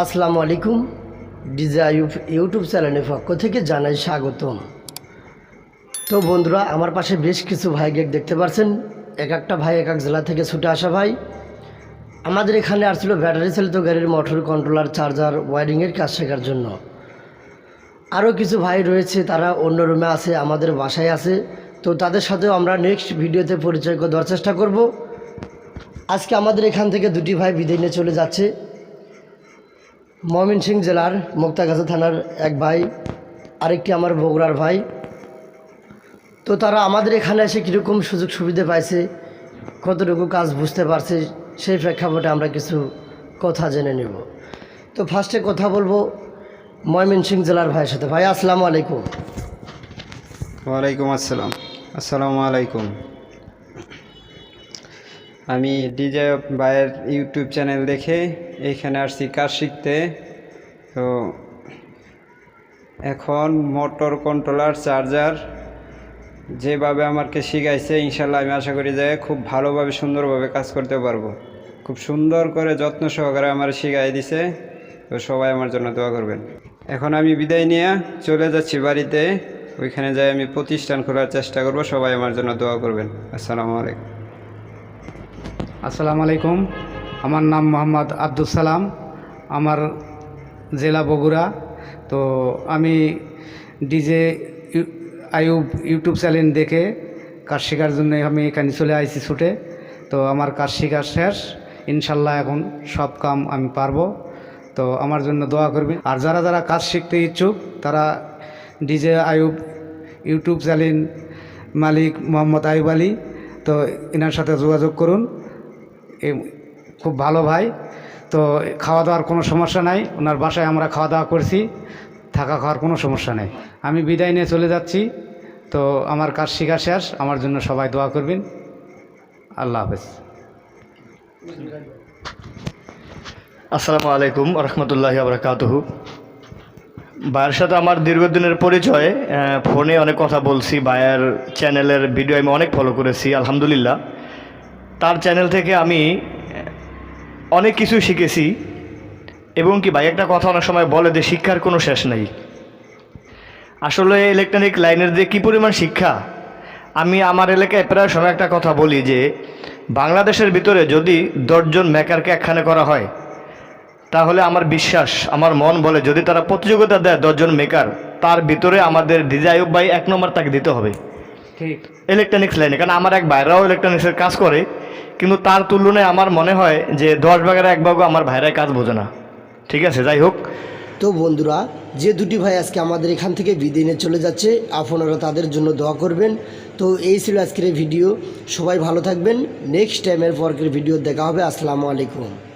আসসালামু আলাইকুম। ডিজাইব ইউটিউব চ্যানেলের পক্ষ থেকে জানাই স্বাগতম। তো বন্ধুরা, আমার পাশে বেশ কিছু ভাই দেখতে পাচ্ছেন এক একটা ভাই, এক এক জেলা থেকে ছুটে আসা ভাই। আমাদের এখানে আসছিল ব্যাটারি চালিত গাড়ির মোটর কন্ট্রোলার চার্জার ওয়ারিংয়ের কাজ শেখার জন্য। আরও কিছু ভাই রয়েছে, তারা অন্য রুমে আছে, আমাদের বাসায় আছে। তো তাদের সাথেও আমরা নেক্সট ভিডিওতে পরিচয় দেওয়ার চেষ্টা করব। আজকে আমাদের এখান থেকে দুটি ভাই বিদায় নিয়ে চলে যাচ্ছে। ময়মনসিংহ জেলার মুক্তাগাছা থানার এক ভাই, আরেকটি আমার বগুড়ার ভাই। তো তারা আমাদের এখানে এসে কীরকম সুযোগ সুবিধা পাইছে, কতটুকু কাজ বুঝতে পারছে, সেই প্রেক্ষাপটে আমরা কিছু কথা জেনে নেব। তো ফার্স্টে কথা বলব ময়মনসিংহ জেলার ভাইয়ের সাথে। ভাই, আসসালামু আলাইকুম। ওয়ালাইকুম আসসালাম। আসসালামু আলাইকুম। আমি ডিজে ভাইয়ের ইউটিউব চ্যানেল দেখে এইখানে আসছি কাজ শিখতে। তো এখন মোটর কন্ট্রোলার চার্জার যেভাবে আমাকে শিখাইছে ইনশাল্লাহ আমি আশা করি যে খুব ভালোভাবে, সুন্দরভাবে কাজ করতে পারব। খুব সুন্দর করে যত্ন সহকারে আমার শিখাই দিছে। তো সবাই আমার জন্য দোয়া করবেন। এখন আমি বিদায় নিয়ে চলে যাচ্ছি বাড়িতে। ওইখানে যাই আমি প্রতিষ্ঠান খোলার চেষ্টা করব। সবাই আমার জন্য দোয়া করবেন। আসসালামু আলাইকুম। আসসালামু আলাইকুম। আমার নাম মোহাম্মদ আব্দুল সালাম। আমার জেলা বগুড়া। তো আমি ডিজে ইউ- আইউব ইউটিউব চ্যানেল দেখে কাজ শেখার জন্য আমি এখানে চলে আইছি ছুটে। তো আমার কাজ শেখা শেষ। ইনশাল্লাহ এখন সব কাম আমি পারব। তো আমার জন্য দোয়া করবেন। আর যারা যারা কাজ শিখতে ইচ্ছুক, তারা ডিজে আইউব ইউটিউব চ্যানেল মালিক মোহাম্মদ আইব আলী, তো এনার সাথে যোগাযোগ করুন। খুব ভালো ভাই। তো খাওয়া দাওয়ার কোনো সমস্যা নাই। ওনার বাসায় আমরা খাওয়া দাওয়া করছি। থাকা খাওয়ার কোনো সমস্যা নেই। আমি বিদায় নিয়ে চলে যাচ্ছি। তো আমার কাজ শেখা শেষ। আমার জন্য সবাই দোয়া করবেন। আল্লাহ হাফেজ। আসসালামু আলাইকুম রহমতুল্লাহ আবরাকাতহু ভাইয়ের সাথে আমার দীর্ঘদিনের পরিচয় ফোনে অনেক কথা বলছি। ভাইয়ের চ্যানেলের ভিডিও আমি অনেক ফলো করেছি, আলহামদুলিল্লাহ। তার চ্যানেল থেকে আমি অনেক কিছু শিখেছি। এবং কি ভাই, একটা কথা অনেক সময় বলে যে শিক্ষার কোনো শেষ নেই। আসলে ইলেকট্রনিক লাইনের যে কী পরিমাণ শিক্ষা, আমি আমার এলাকায় প্রায় সময় একটা কথা বলি যে, বাংলাদেশের ভিতরে যদি দশজন মেকারকে একখানে করা হয়, তাহলে আমার বিশ্বাস, আমার মন বলে যদি তারা প্রতিযোগিতা দেয় দশজন মেকার তার ভিতরে আমাদের ডিজাইব ভাই এক নম্বর তাকে দিতে হবে। ঠিক। ইলেকট্রনিক্স লাইনে কারণ আমার এক ভাইরাও ইলেকট্রনিক্সের কাজ করে কিন্তু তার তুলনায় আমার মনে হয় যে দশ ভাগের এক ভাগও আমার ভাইরাই কাজ বোঝে না। ঠিক আছে যাই হোক। তো বন্ধুরা যে দুটি ভাই আজকে আমাদের এখান থেকে বিদায় নিয়ে চলে যাচ্ছে আপনারা তাদের জন্য দোয়া করবেন। তো এই ছিল আজকের ভিডিও। সবাই ভালো থাকবেন। নেক্সট টাইমের পরকের ভিডিও দেখা হবে। আসসালামু আলাইকুম।